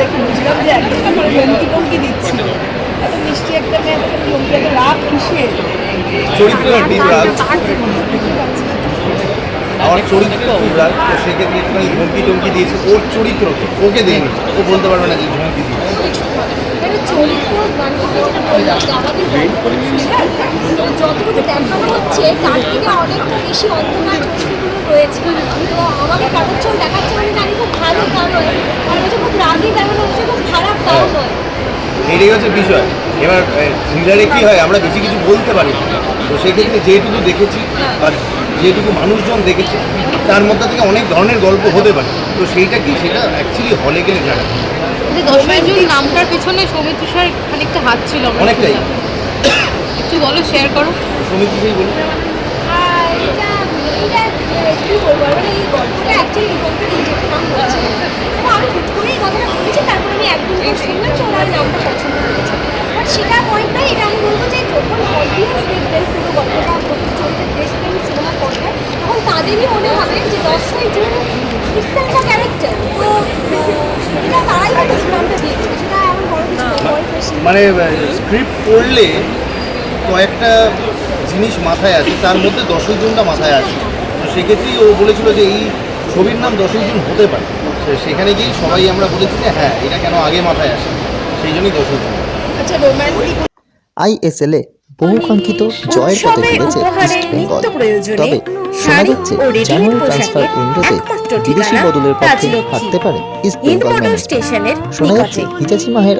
দেখে বুঝলাম যে একদম ধমকি টমকি দিচ্ছিল এত মিষ্টি একটা মেয়ে এত ধমকি একটা রাগ চরিত্র ডিপ আমার চরিত্র খুব রাগ তো সেক্ষেত্রে একটুখানি ধমকি টমকি দিয়েছে ওর চরিত্রকে। ওকে দেয়নি ও বলতে পারবে না যে ধমকি দিয়েছে। চরিত্র গল্প তো যতটুকু দেখানো হচ্ছে তার থেকে অনেকটা বেশি অন্ধকার চরিত্রগুলো রয়েছে। তো আমাকে কাগজচল দেখাচ্ছে মানে যে আমি খুব ভালো তা নয় আর হচ্ছে খুব রাগি দেখানো হচ্ছে খুব খারাপ তাও নয় এটাই হচ্ছে বিষয়। এবার থ্রিলারে কি হয়? আমরা বেশি কিছু বলতে পারি। তো সেক্ষেত্রে যেটুকু দেখেছি আর যেটুকু মানুষজন দেখেছে তার মধ্যে থেকে অনেক ধরনের গল্প হতে পারে। তো সেইটা কি? সেটা অ্যাকচুয়ালি হলে গেলে জানা দশই নামটার পিছনে সৌমিত্র স্যার খানিকটা হাত ছিল অনেকটাই। একটু বলো শেয়ার করো। সমিতি সেই বলি আর এটা এটা আহ, কি বলব মানে এই গল্পটা অ্যাকচুয়ালি রূপঙ্কর নিজেকে নাম বলছে এবং আমি হুট করে এই কথাটা বলেছি তারপরে আমি একদিন পর শুনলাম যে ওরা এই নামটা পছন্দ করেছে বাট সেটা পয়েন্ট নয় এটা আমি বলব যে যখন অডিয়েন্স পুরো গল্পটা দেখবেন সিনেমা তখন তাদেরই মনে হবে যে ইটস একটা ক্যারেক্টার তো এটা তারাই হয়তো নামটা দিয়ে দেবে। সেটা এমন বড় কিছু মানে স্ক্রিপ্ট পড়লে কয়েকটা জিনিস মাথায় আছে তার মধ্যে দশই জুনটা মাথায় আছে তো সেক্ষেত্রেই ও বলেছিল যে এই ছবির নাম দশই জুন হতে পারে। সেখানে গিয়ে সবাই আমরা বলেছি যে হ্যাঁ এটা কেন আগে মাথায় আসে? সেই জন্যই দশই জুন আচ্ছা রোম্যান্টিক আইএসএলে বহুকাঙ্ক্ষিত জয়ের পথে উৎসবে ফিরেছে ইস্ট বেঙ্গল তবে শোনা যাচ্ছে জানুয়ারি ট্রান্সফার উইন্ডোতে বিদেশি বদলের পক্ষে রাজলক্ষ্মী। হাঁটতে পারে ইস্ট বেঙ্গল ম্যানেজমেন্ট স্টেশনের শোনা যাচ্ছে হিতাচি মাহের